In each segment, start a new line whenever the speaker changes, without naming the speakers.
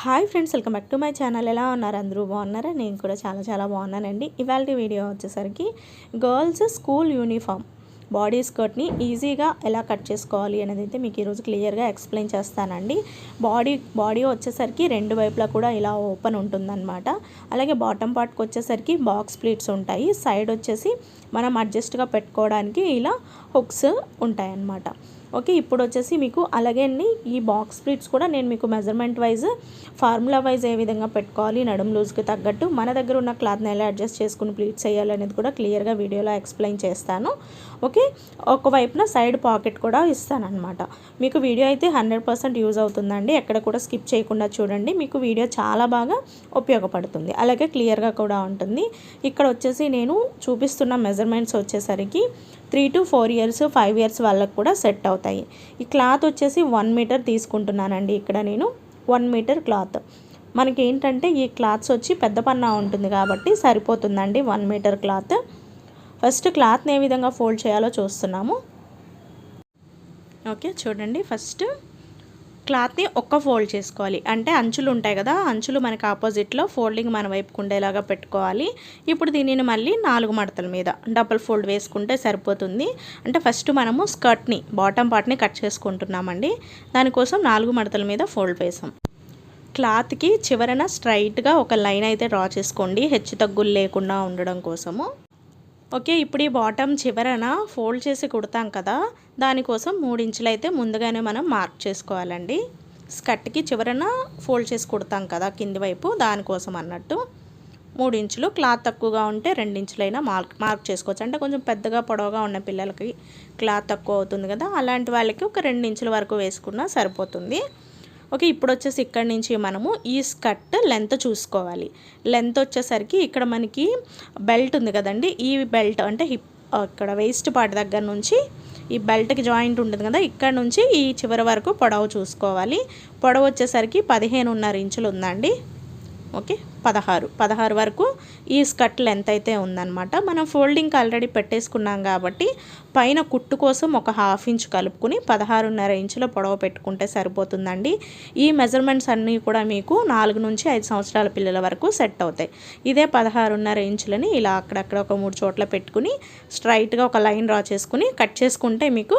Hi friends welcome back to my channel. ఎలా ఉన్నారు? అందరూ బాగున్నారా? నేను కూడా చాలా చాలా బాగున్నానండి. ఇవాళ వీడియో వచ్చేసరికి గర్ల్స్ స్కూల్ యూనిఫామ్ బాడీ స్కర్ట్ని ఈజీగా ఎలా కట్ చేసుకోవాలి అనేది అయితే మీకు ఈరోజు క్లియర్గా ఎక్స్ప్లెయిన్ చేస్తానండి. బాడీ బాడీ వచ్చేసరికి రెండు వైపులా కూడా ఇలా ఓపెన్ ఉంటుందన్నమాట. అలాగే బాటమ్ పార్ట్కి వచ్చేసరికి బాక్స్ ప్లీట్స్ ఉంటాయి. సైడ్ వచ్చేసి మనం అడ్జస్ట్గా పెట్టుకోవడానికి ఇలా హుక్స్ ఉంటాయన్నమాట. ఓకే ఇప్పుడు వచ్చేసి మీకు అలాగే అండి ఈ బాక్స్ ప్లీట్స్ కూడా నేను మీకు మెజర్మెంట్ వైజ్ ఫార్ములా వైజ్ ఏ విధంగా పెట్టుకోవాలి నడుము లూజ్కి తగ్గట్టు మన దగ్గర ఉన్న క్లాత్ని ఎలా అడ్జస్ట్ చేసుకుని ప్లీట్స్ వేయాలి అనేది కూడా క్లియర్గా వీడియోలో ఎక్స్ప్లెయిన్ చేస్తాను. ఓకే ఒకవైపున సైడ్ పాకెట్ కూడా ఇస్తానమాట మీకు వీడియో అయితే హండ్రెడ్ పర్సెంట్ యూజ్ అవుతుందండి ఎక్కడ కూడా స్కిప్ చేయకుండా చూడండి మీకు వీడియో చాలా బాగా ఉపయోగపడుతుంది. అలాగే క్లియర్గా కూడా ఉంటుంది. ఇక్కడ వచ్చేసి నేను చూపిస్తున్న మెజర్మెంట్స్ వచ్చేసరికి three to four years five years వాళ్ళకు కూడా సెట్ అవుతాయి. ఈ క్లాత్ వచ్చేసి వన్ మీటర్ తీసుకుంటున్నానండి ఇక్కడ నేను వన్ మీటర్ క్లాత్. మనకి ఏంటంటే ఈ క్లాత్స్ వచ్చి పెద్ద పన్నా ఉంటుంది కాబట్టి సరిపోతుందండి వన్ మీటర్ క్లాత్. ఫస్ట్ క్లాత్ని ఏ విధంగా ఫోల్డ్ చేయాలో చూస్తున్నాము. ఓకే చూడండి ఫస్ట్. క్లాత్ని ఒక్క ఫోల్డ్ చేసుకోవాలి. అంటే అంచులు ఉంటాయి కదా అంచులు మనకి ఆపోజిట్లో ఫోల్డింగ్ మన వైపుకు ఉండేలాగా పెట్టుకోవాలి. ఇప్పుడు దీనిని మళ్ళీ నాలుగు మడతల మీద డబుల్ ఫోల్డ్ వేసుకుంటే సరిపోతుంది. అంటే ఫస్ట్ మనము స్కర్ట్ని బాటమ్ పార్ట్ని కట్ చేసుకుంటున్నామండి. దానికోసం నాలుగు మడతల మీద ఫోల్డ్ వేసాం. క్లాత్కి చివరన స్ట్రైట్గా ఒక లైన్ అయితే డ్రా చేసుకోండి. హెచ్చు తగ్గులు లేకుండా ఉండడం కోసము. ఓకే ఇప్పుడు ఈ బాటమ్ చివరన ఫోల్డ్ చేసి కుడతాం కదా దానికోసం మూడించులు అయితే ముందుగానే మనం మార్క్ చేసుకోవాలండి. స్కర్ట్కి చివరన ఫోల్డ్ చేసి కుడతాం కదా కింది వైపు దానికోసం అన్నట్టు. మూడు ఇంచులు క్లాత్ తక్కువగా ఉంటే రెండించులైనా మార్క్ మార్క్ చేసుకోవచ్చు. అంటే కొంచెం పెద్దగా పొడవుగా ఉన్న పిల్లలకి క్లాత్ తక్కువ అవుతుంది కదా అలాంటి వాళ్ళకి ఒక రెండు ఇంచుల వరకు వేసుకున్నా సరిపోతుంది. ఓకే ఇప్పుడు వచ్చేసి ఇక్కడ నుంచి మనము ఈ స్కర్ట్ లెంత్ చూసుకోవాలి. లెంత్ వచ్చేసరికి ఇక్కడ మనకి బెల్ట్ ఉంది కదండి ఈ బెల్ట్ అంటే హిప్ ఇక్కడ వేస్ట్ పార్ట్ దగ్గర నుంచి ఈ బెల్ట్కి జాయింట్ ఉంటుంది కదా ఇక్కడ నుంచి ఈ చివరి వరకు పొడవు చూసుకోవాలి. పొడవు వచ్చేసరికి పదిహేనున్నర ఇంచులు ఉందండి. ఓకే. పదహారు. పదహారు వరకు ఈ స్కర్ట్ లెంత్ అయితే ఉందన్నమాట మనం ఫోల్డింగ్కి ఆల్రెడీ పెట్టేసుకున్నాం కాబట్టి పైన కుట్టు కోసం ఒక హాఫ్ ఇంచ్ కలుపుకుని పదహారున్నర ఇంచుల పొడవు పెట్టుకుంటే సరిపోతుందండి. ఈ మెజర్మెంట్స్ అన్నీ కూడా మీకు నాలుగు నుంచి ఐదు సంవత్సరాల పిల్లల వరకు సెట్ అవుతాయి. ఇదే పదహారున్నర ఇంచులని ఇలా అక్కడక్కడ ఒక మూడు చోట్ల పెట్టుకుని స్ట్రైట్గా ఒక లైన్ డ్రా చేసుకుని కట్ చేసుకుంటే మీకు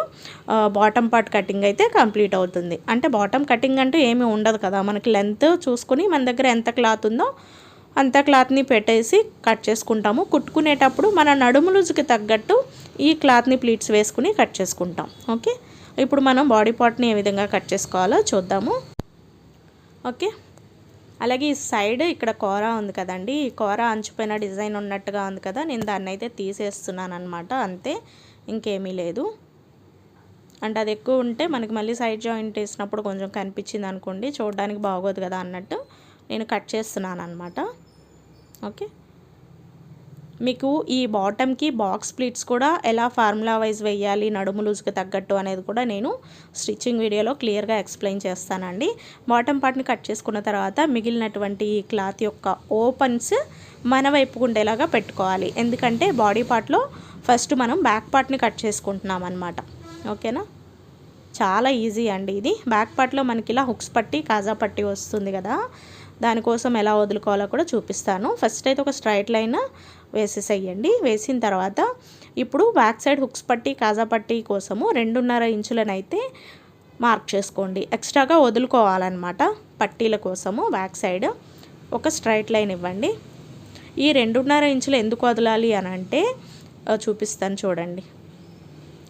బాటమ్ పార్ట్ కటింగ్ అయితే కంప్లీట్ అవుతుంది. అంటే బాటమ్ కటింగ్ అంటూ ఏమీ ఉండదు కదా మనకి లెంత్ చూసుకుని మన దగ్గర ఎంత క్లాత్ ఉందో అంత క్లాత్ని పెట్టేసి కట్ చేసుకుంటాము. కుట్టుకునేటప్పుడు మన నడుము లూజుకి తగ్గట్టు ఈ క్లాత్ని ప్లీట్స్ వేసుకుని కట్ చేసుకుంటాం. ఓకే? ఇప్పుడు మనం బాడీ పార్ట్ని ఏ విధంగా కట్ చేసుకోవాలో చూద్దాము. ఓకే? అలాగే ఈ సైడ్ ఇక్కడ కూర ఉంది కదండి. ఈ కూర అంచుపోయిన డిజైన్ ఉన్నట్టుగా ఉంది కదా. నేను దాన్ని అయితే తీసేస్తున్నాను అనమాట అంతే. ఇంకేమీ లేదు. అంటే అది ఎక్కువ ఉంటే మనకి మళ్ళీ సైడ్ జాయింట్ వేసినప్పుడు కొంచెం కనిపించింది అనుకోండి. చూడడానికి బాగోదు కదా అన్నట్టు నేను కట్ చేస్తున్నాను అనమాట ఓకే. మీకు ఈ బాటమ్కి బాక్స్ ప్లీట్స్ కూడా ఎలా ఫార్ములా వైజ్ వేయాలి నడుము లూజ్కి తగ్గట్టు అనేది కూడా నేను స్టిచ్చింగ్ వీడియోలో క్లియర్గా ఎక్స్ప్లెయిన్ చేస్తానండి. బాటమ్ పార్ట్ని కట్ చేసుకున్న తర్వాత మిగిలినటువంటి ఈ క్లాత్ యొక్క ఓపెన్స్ మన వైపుకు ఉండేలాగా పెట్టుకోవాలి. ఎందుకంటే బాడీ పార్ట్లో ఫస్ట్ మనం బ్యాక్ పార్ట్ని కట్ చేసుకుంటున్నాం అనమాట ఓకేనా? చాలా ఈజీ అండి ఇది. బ్యాక్ పార్ట్లో మనకి ఇలా హుక్స్ పట్టి కాజా పట్టి వస్తుంది కదా. దానికోసం ఎలా వదులుకోవాలో కూడా చూపిస్తాను. ఫస్ట్ అయితే ఒక స్ట్రైట్ లైన్ వేసేసేయండి. వేసిన తర్వాత ఇప్పుడు బ్యాక్ సైడ్ హుక్స్ పట్టి కాజా పట్టి కోసము రెండున్నర ఇంచులనైతే మార్క్ చేసుకోండి. ఎక్స్ట్రాగా వదులుకోవాలన్నమాట పట్టీల కోసము బ్యాక్ సైడ్ ఒక స్ట్రైట్ లైన్ ఇవ్వండి. ఈ రెండున్నర ఇంచులు ఎందుకు వదలాలి అని అంటే చూపిస్తాను చూడండి.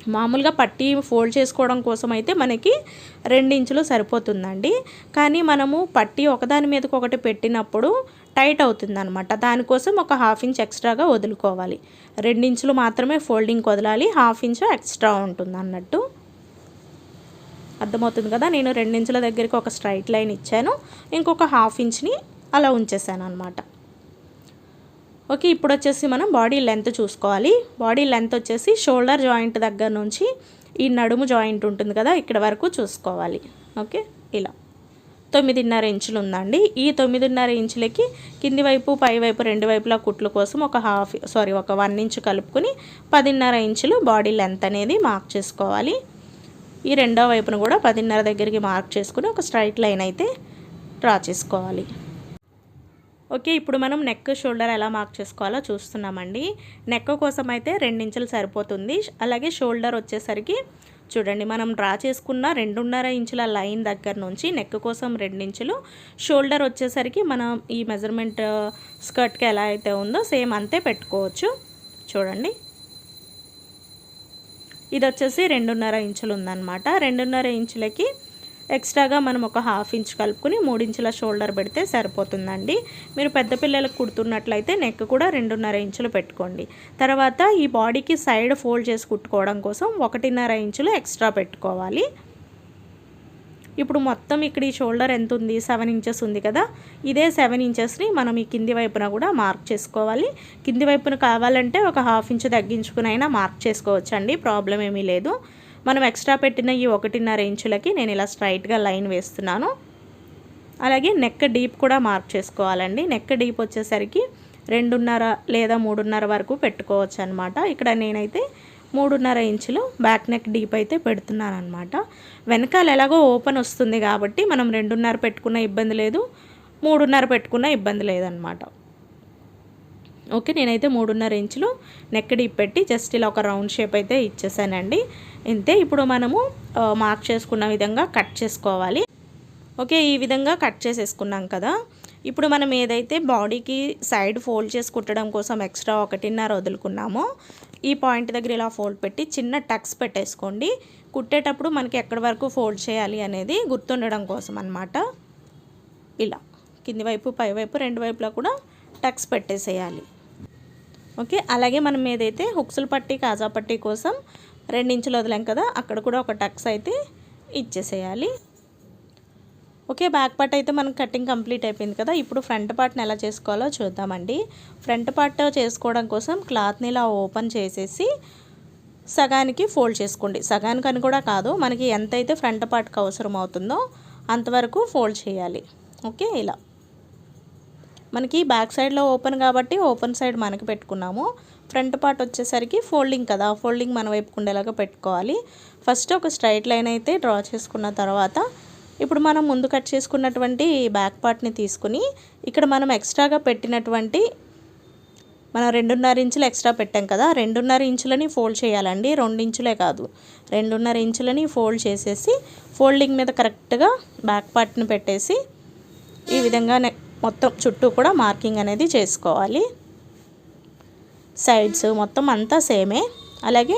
మామూలుగా పట్టి ఫోల్డ్ చేసుకోవడం కోసం అయితే మనకి ఇంచులు సరిపోతుందండి. కానీ మనము పట్టి ఒకదాని మీదకి ఒకటి పెట్టినప్పుడు టైట్ అవుతుంది అనమాట దానికోసం ఒక హాఫ్ ఇంచ్ ఎక్స్ట్రాగా వదులుకోవాలి. ఇంచులు మాత్రమే ఫోల్డింగ్ వదలాలి. హాఫ్ ఇంచ్ ఎక్స్ట్రా ఉంటుంది అన్నట్టు అర్థమవుతుంది కదా? నేను రెండించుల దగ్గరికి ఒక స్ట్రైట్ లైన్ ఇచ్చాను. ఇంకొక హాఫ్ ఇంచ్ని అలా ఉంచేసాను అనమాట ఓకే ఇప్పుడు వచ్చేసి మనం బాడీ లెంత్ చూసుకోవాలి. బాడీ లెంత్ వచ్చేసి షోల్డర్ జాయింట్ దగ్గర నుంచి ఈ నడుము జాయింట్ ఉంటుంది కదా ఇక్కడ వరకు చూసుకోవాలి. ఓకే ఇలా. తొమ్మిదిన్నర ఇంచులు ఉందండి. ఈ తొమ్మిదిన్నర ఇంచులకి కింది వైపు పై వైపు రెండు వైపులా కుట్లు కోసం ఒక హాఫ్ సారీ ఒక వన్ ఇంచు కలుపుకొని పదిన్నర ఇంచులు బాడీ లెంత్ అనేది మార్క్ చేసుకోవాలి. ఈ రెండో వైపును కూడా పదిన్నర దగ్గరికి మార్క్ చేసుకుని ఒక స్ట్రైట్ లైన్ అయితే డ్రా చేసుకోవాలి. ఓకే ఇప్పుడు మనం నెక్ షోల్డర్ ఎలా మార్క్ చేసుకోవాలో చూస్తున్నామండి. నెక్ కోసం అయితే రెండించులు సరిపోతుంది. అలాగే షోల్డర్ వచ్చేసరికి చూడండి మనం డ్రా చేసుకున్న రెండున్నర ఇంచుల లైన్ దగ్గర నుంచి నెక్ కోసం రెండించులు. షోల్డర్ వచ్చేసరికి మనం ఈ మెజర్మెంట్ స్కర్ట్కి uh, ఎలా అయితే ఉందో సేమ్ అంతే పెట్టుకోవచ్చు. చూడండి. ఇది వచ్చేసి రెండున్నర ఇంచులు ఉందన్నమాట. రెండున్నర ఇంచులకి ఎక్స్ట్రాగా మనం ఒక హాఫ్ ఇంచ్ కలుపుకొని మూడించుల షోల్డర్ పెడితే సరిపోతుందండి. మీరు పెద్ద పిల్లలకు కుడుతున్నట్లయితే నెక్ కూడా రెండున్నర ఇంచులు పెట్టుకోండి. తర్వాత ఈ బాడీకి సైడ్ ఫోల్డ్ చేసి కుట్టుకోవడం కోసం ఒకటిన్నర ఇంచులు ఎక్స్ట్రా పెట్టుకోవాలి. ఇప్పుడు మొత్తం ఇక్కడ ఈ షోల్డర్ ఎంత ఉంది? సెవెన్ ఇంచెస్ ఉంది కదా. ఇదే సెవెన్ ఇంచెస్ని మనం ఈ కింది వైపున కూడా మార్క్ చేసుకోవాలి. కింది వైపున కావాలంటే ఒక హాఫ్ ఇంచ్ తగ్గించుకునైనా మార్క్ చేసుకోవచ్చండి. ప్రాబ్లం ఏమీ లేదు. మనం ఎక్స్ట్రా పెట్టిన ఈ ఒకటిన్నర ఇంచులకి నేను ఇలా స్ట్రైట్గా లైన్ వేస్తున్నాను. అలాగే నెక్ డీప్ కూడా మార్క్ చేసుకోవాలండి. నెక్ డీప్ వచ్చేసరికి రెండున్నర లేదా మూడున్నర వరకు పెట్టుకోవచ్చు అనమాట ఇక్కడ నేనైతే మూడున్నర ఇంచులు బ్యాక్ నెక్ డీప్ అయితే పెడుతున్నాను అనమాట వెనకాల ఎలాగో ఓపెన్ వస్తుంది కాబట్టి మనం రెండున్నర పెట్టుకున్న ఇబ్బంది లేదు మూడున్నర పెట్టుకున్న ఇబ్బంది లేదనమాట. ఓకే నేనైతే మూడున్నర ఇంచులు నెక్ డీప్ పెట్టి జస్ట్ ఇలా ఒక రౌండ్ షేప్ అయితే ఇచ్చేసానండి. ఇంతే ఇప్పుడు మనము మార్క్ చేసుకున్న విధంగా కట్ చేసుకోవాలి. ఓకే ఈ విధంగా కట్ చేసేసుకున్నాం కదా. ఇప్పుడు మనం ఏదైతే బాడీకి సైడ్ ఫోల్డ్ చేసి కుట్టడం కోసం ఎక్స్ట్రా ఒకటిన్నర వదులుకున్నామో ఈ పాయింట్ దగ్గర ఇలా ఫోల్డ్ పెట్టి చిన్న టక్స్ పెట్టేసుకోండి. కుట్టేటప్పుడు మనకి ఎక్కడి వరకు ఫోల్డ్ చేయాలి అనేది గుర్తుండడం కోసం అనమాట ఇలా కింది వైపు పై వైపు రెండు వైపులా కూడా టక్స్ పెట్టేసేయాలి. ఓకే? అలాగే మనం ఏదైతే హుక్సుల పట్టి కాజా పట్టి కోసం రెండించులు వదిలాం కదా అక్కడ కూడా ఒక టక్స్ అయితే ఇచ్చేసేయాలి. ఓకే? బ్యాక్ పార్ట్ అయితే మనకు కటింగ్ కంప్లీట్ అయిపోయింది కదా ఇప్పుడు ఫ్రంట్ పార్ట్ని ఎలా చేసుకోవాలో చూద్దామండి. ఫ్రంట్ పార్ట్ చేసుకోవడం కోసం క్లాత్ని ఇలా ఓపెన్ చేసేసి సగానికి ఫోల్డ్ చేసుకోండి. సగానికి అని కూడా కాదు మనకి ఎంతైతే ఫ్రంట్ పార్ట్కి అవసరం అవుతుందో అంతవరకు ఫోల్డ్ చేయాలి. ఓకే? ఇలా. మనకి బ్యాక్ సైడ్లో ఓపెన్ కాబట్టి ఓపెన్ సైడ్ మనకి పెట్టుకున్నాము. ఫ్రంట్ పార్ట్ వచ్చేసరికి ఫోల్డింగ్ కదా ఫోల్డింగ్ మన వైపు ఉండేలాగా పెట్టుకోవాలి. ఫస్ట్ ఒక స్ట్రైట్ లైన్ అయితే డ్రా చేసుకున్న తర్వాత ఇప్పుడు మనం ముందు కట్ చేసుకున్నటువంటి బ్యాక్ పార్ట్ని తీసుకుని ఇక్కడ మనం ఎక్స్ట్రాగా పెట్టినటువంటి మనం రెండున్నర ఇంచులు ఎక్స్ట్రా పెట్టాం కదా రెండున్నర ఇంచులని ఫోల్డ్ చేయాలండి. రెండు ఇంచులే కాదు రెండున్నర ఇంచులని ఫోల్డ్ చేసేసి ఫోల్డింగ్ మీద కరెక్ట్గా బ్యాక్ పార్ట్ని పెట్టేసి ఈ విధంగా మొత్తం చుట్టూ కూడా మార్కింగ్ అనేది చేసుకోవాలి. సైడ్స్ మొత్తం అంతా సేమే. అలాగే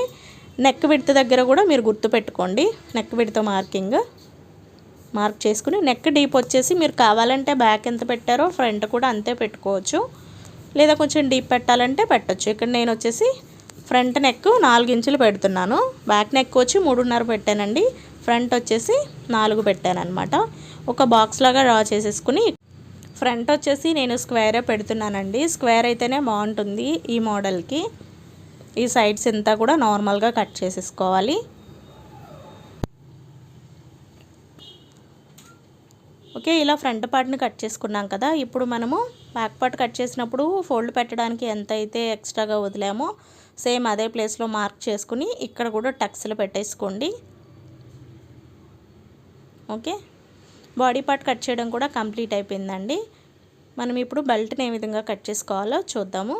నెక్ విడత దగ్గర కూడా మీరు గుర్తుపెట్టుకోండి నెక్ విడత మార్కింగ్ మార్క్ చేసుకుని నెక్ డీప్ వచ్చేసి మీరు కావాలంటే బ్యాక్ ఎంత పెట్టారో ఫ్రంట్ కూడా అంతే పెట్టుకోవచ్చు. లేదా కొంచెం డీప్ పెట్టాలంటే పెట్టచ్చు. ఇక్కడ నేను వచ్చేసి ఫ్రంట్ నెక్ నాలుగు ఇంచులు పెడుతున్నాను. బ్యాక్ నెక్ వచ్చి మూడున్నర పెట్టానండి. ఫ్రంట్ వచ్చేసి నాలుగు పెట్టాను అనమాట ఒక బాక్స్ లాగా డ్రా చేసేసుకుని ఫ్రంట్ వచ్చేసి నేను స్క్వేరే పెడుతున్నానండి. స్క్వేర్ అయితేనే బాగుంటుంది ఈ మోడల్కి. ఈ సైడ్స్ అంతా కూడా నార్మల్గా కట్ చేసేసుకోవాలి. ఓకే ఇలా ఫ్రంట్ పార్ట్ని కట్ చేసుకున్నాం కదా. ఇప్పుడు మనము బ్యాక్ పార్ట్ కట్ చేసినప్పుడు ఫోల్డ్ పెట్టడానికి ఎంత అయితే ఎక్స్ట్రాగా వదిలామో సేమ్ అదే ప్లేస్లో మార్క్ చేసుకుని ఇక్కడ కూడా టక్స్లు పెట్టేసుకోండి. ఓకే బాడీ పార్ట్ కట్ చేయడం కూడా కంప్లీట్ అయిపోయిందండి. మనం ఇప్పుడు బెల్ట్ని ఏ విధంగా కట్ చేసుకోవాలో చూద్దాము.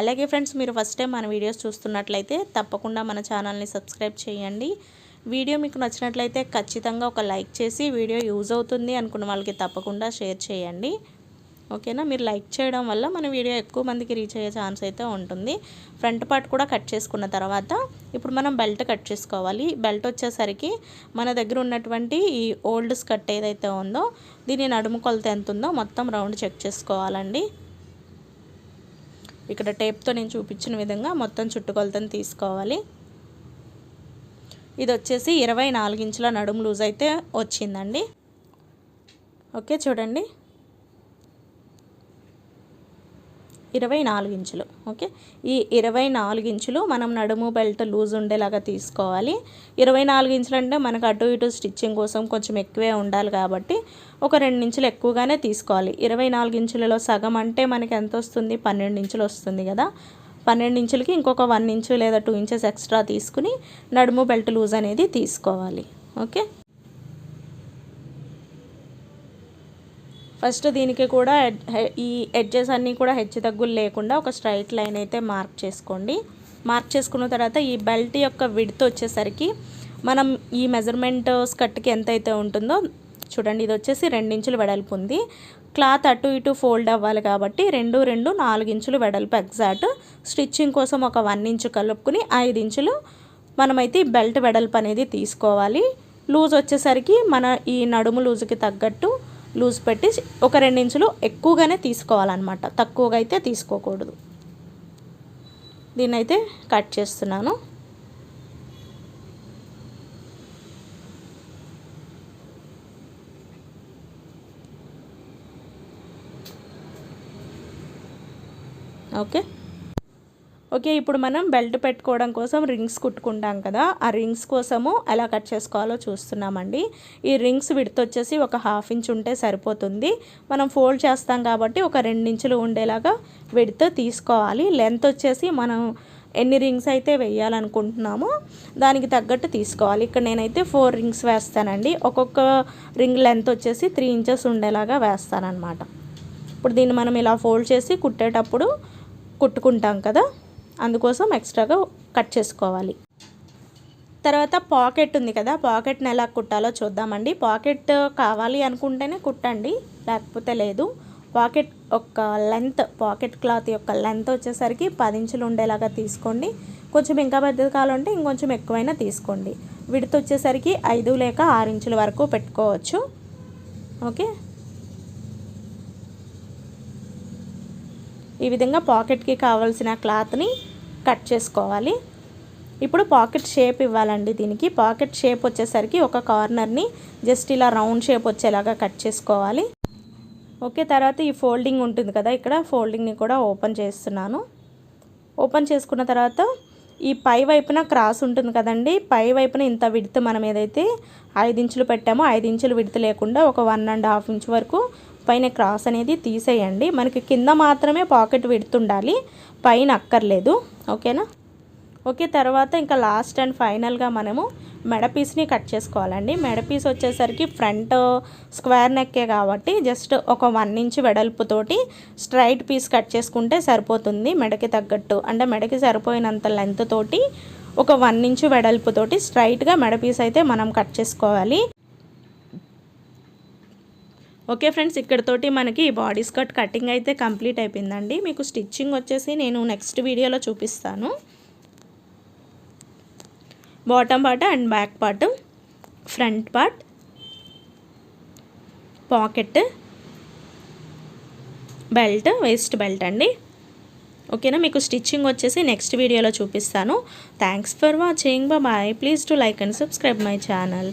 అలాగే ఫ్రెండ్స్ మీరు ఫస్ట్ టైం మన వీడియోస్ చూస్తున్నట్లయితే తప్పకుండా మన ఛానల్ని సబ్స్క్రైబ్ చేయండి. వీడియో మీకు నచ్చినట్లయితే ఖచ్చితంగా ఒక లైక్ చేసి వీడియో యూజ్ అవుతుంది అనుకున్న వాళ్ళకి తప్పకుండా షేర్ చేయండి. ఓకేనా? మీరు లైక్ చేయడం వల్ల మన వీడియో ఎక్కువ మందికి రీచ్ అయ్యే ఛాన్స్ అయితే ఉంటుంది. ఫ్రంట్ పార్ట్ కూడా కట్ చేసుకున్న తర్వాత ఇప్పుడు మనం బెల్ట్ కట్ చేసుకోవాలి. బెల్ట్ వచ్చేసరికి మన దగ్గర ఉన్నటువంటి ఈ ఓల్డ్ స్కర్ట్ ఏదైతే ఉందో దీని నడుము కొలత ఎంత ఉందో మొత్తం రౌండ్ చెక్ చేసుకోవాలండి. ఇక్కడ టేప్తో నేను చూపించిన విధంగా మొత్తం చుట్టుకొలతను తీసుకోవాలి. ఇది వచ్చేసి ఇరవై నాలుగు ఇంచుల నడుము లూజ్ అయితే వచ్చిందండి. ఓకే చూడండి. ఇరవై నాలుగు ఇంచులు ఓకే? ఈ ఇరవై నాలుగు ఇంచులు మనం నడుము బెల్ట్ లూజ్ ఉండేలాగా తీసుకోవాలి. ఇరవై నాలుగు ఇంచులు అంటే మనకు అటు ఇటు స్టిచ్చింగ్ కోసం కొంచెం ఎక్కువే ఉండాలి కాబట్టి ఒక రెండు ఇంచులు ఎక్కువగానే తీసుకోవాలి. ఇరవై నాలుగు ఇంచులలో సగం అంటే మనకి ఎంత వస్తుంది? పన్నెండు ఇంచులు వస్తుంది కదా? పన్నెండు ఇంచులకి ఇంకొక వన్ ఇంచు లేదా టూ ఇంచెస్ ఎక్స్ట్రా తీసుకుని నడుము బెల్ట్ లూజ్ అనేది తీసుకోవాలి ఓకే? ఫస్ట్ దీనికి కూడా ఈ ఎడ్జెస్ అన్నీ కూడా హెచ్చు తగ్గులు లేకుండా ఒక స్ట్రైట్ లైన్ అయితే మార్క్ చేసుకోండి. మార్క్ చేసుకున్న తర్వాత ఈ బెల్ట్ యొక్క విడ్త్ వచ్చేసరికి మనం ఈ మెజర్మెంట్ స్కర్ట్కి ఎంత అయితే ఉంటుందో చూడండి ఇది వచ్చేసి రెండించులు వెడల్పు ఉంది. క్లాత్ అటు ఇటు ఫోల్డ్ అవ్వాలి కాబట్టి రెండు రెండు నాలుగించులు వెడల్పు ఎగ్జాక్ట్. స్టిచ్చింగ్ కోసం ఒక వన్ ఇంచు కలుపుకుని ఐదు ఇంచులు మనమైతే బెల్ట్ వెడల్పు అనేది తీసుకోవాలి. లూజ్ వచ్చేసరికి మన ఈ నడుము లూజుకి తగ్గట్టు లూజ్ పెట్టి ఒక రెండు ఇంచులు ఎక్కువగానే తీసుకోవాలన్నమాట. తక్కువగా అయితే తీసుకోకూడదు. దీన్నైతే కట్ చేస్తున్నాను. ఓకే. ఓకే ఇప్పుడు మనం బెల్ట్ పెట్టుకోవడం కోసం రింగ్స్ కుట్టుకుంటాం కదా. ఆ రింగ్స్ కోసము ఎలా కట్ చేసుకోవాలో చూస్తున్నామండి. ఈ రింగ్స్ విడత వచ్చేసి ఒక హాఫ్ ఇంచ్ ఉంటే సరిపోతుంది. మనం ఫోల్డ్ చేస్తాం కాబట్టి ఒక రెండు ఇంచులు ఉండేలాగా విడత తీసుకోవాలి. లెంత్ వచ్చేసి మనం ఎన్ని రింగ్స్ అయితే వేయాలనుకుంటున్నామో దానికి తగ్గట్టు తీసుకోవాలి. ఇక్కడ నేనైతే ఫోర్ రింగ్స్ వేస్తానండి. ఒక్కొక్క రింగ్ లెంత్ వచ్చేసి త్రీ ఇంచెస్ ఉండేలాగా వేస్తానన్నమాట. ఇప్పుడు దీన్ని మనం ఇలా ఫోల్డ్ చేసి కుట్టేటప్పుడు కుట్టుకుంటాం కదా. అందుకోసం ఎక్స్ట్రాగా కట్ చేసుకోవాలి. తర్వాత పాకెట్ ఉంది కదా పాకెట్ని ఎలా కుట్టాలో చూద్దామండి. పాకెట్ కావాలి అనుకుంటేనే కుట్టండి లేకపోతే లేదు. పాకెట్ ఒక లెంత్ పాకెట్ క్లాత్ యొక్క లెంత్ వచ్చేసరికి పది ఇంచులు ఉండేలాగా తీసుకోండి. కొంచెం ఇంకా పెద్దది కావాలంటే ఇంకొంచెం ఎక్కువైనా తీసుకోండి. విడత వచ్చేసరికి ఐదు లేక ఆరు ఇంచుల వరకు పెట్టుకోవచ్చు. ఓకే? ఈ విధంగా పాకెట్కి కావాల్సిన క్లాత్ని కట్ చేసుకోవాలి. ఇప్పుడు పాకెట్ షేప్ ఇవ్వాలండి దీనికి. పాకెట్ షేప్ వచ్చేసరికి ఒక కార్నర్ని జస్ట్ ఇలా రౌండ్ షేప్ వచ్చేలాగా కట్ చేసుకోవాలి. ఓకే తర్వాత ఈ ఫోల్డింగ్ ఉంటుంది కదా ఇక్కడ ఫోల్డింగ్ని కూడా ఓపెన్ చేస్తున్నాను. ఓపెన్ చేసుకున్న తర్వాత ఈ పై వైపున క్రాస్ ఉంటుంది కదండి పై వైపున ఇంత విడత మనం ఏదైతే ఐదు ఇంచులు పెట్టామో ఐదు ఇంచులు విడత లేకుండా ఒక వన్ అండ్ హాఫ్ ఇంచ్ వరకు పైన క్రాస్ అనేది తీసేయండి. మనకి కింద మాత్రమే పాకెట్ విడుతుండాలి. పైన అక్కర్లేదు. ఓకేనా? ఓకే తర్వాత ఇంకా లాస్ట్ అండ్ ఫైనల్గా మనము మెడపీస్ని కట్ చేసుకోవాలండి. మెడపీస్ వచ్చేసరికి ఫ్రంట్ స్క్వేర్ నెక్కే కాబట్టి జస్ట్ ఒక వన్ ఇంచ్ వెడల్పుతోటి స్ట్రైట్ పీస్ కట్ చేసుకుంటే సరిపోతుంది మెడకి తగ్గట్టు. అంటే మెడకి సరిపోయినంత లెంత్ తోటి ఒక వన్ ఇంచు వెడల్పుతోటి స్ట్రైట్గా మెడపీస్ అయితే మనం కట్ చేసుకోవాలి. ఓకే ఫ్రెండ్స్ ఇక్కడతోటి మనకి బాడీ స్కర్ట్ కటింగ్ అయితే కంప్లీట్ అయిపోయిందండి. మీకు స్టిచ్చింగ్ వచ్చేసి నేను నెక్స్ట్ వీడియోలో చూపిస్తాను. Bottom part and back part front part pocket belt waist belt అండి. ఓకేనా మీకు స్టిచ్చింగ్ వచ్చేసి నెక్స్ట్ వీడియోలో చూపిస్తాను. Thanks for watching. Bye. Please to like and subscribe my channel.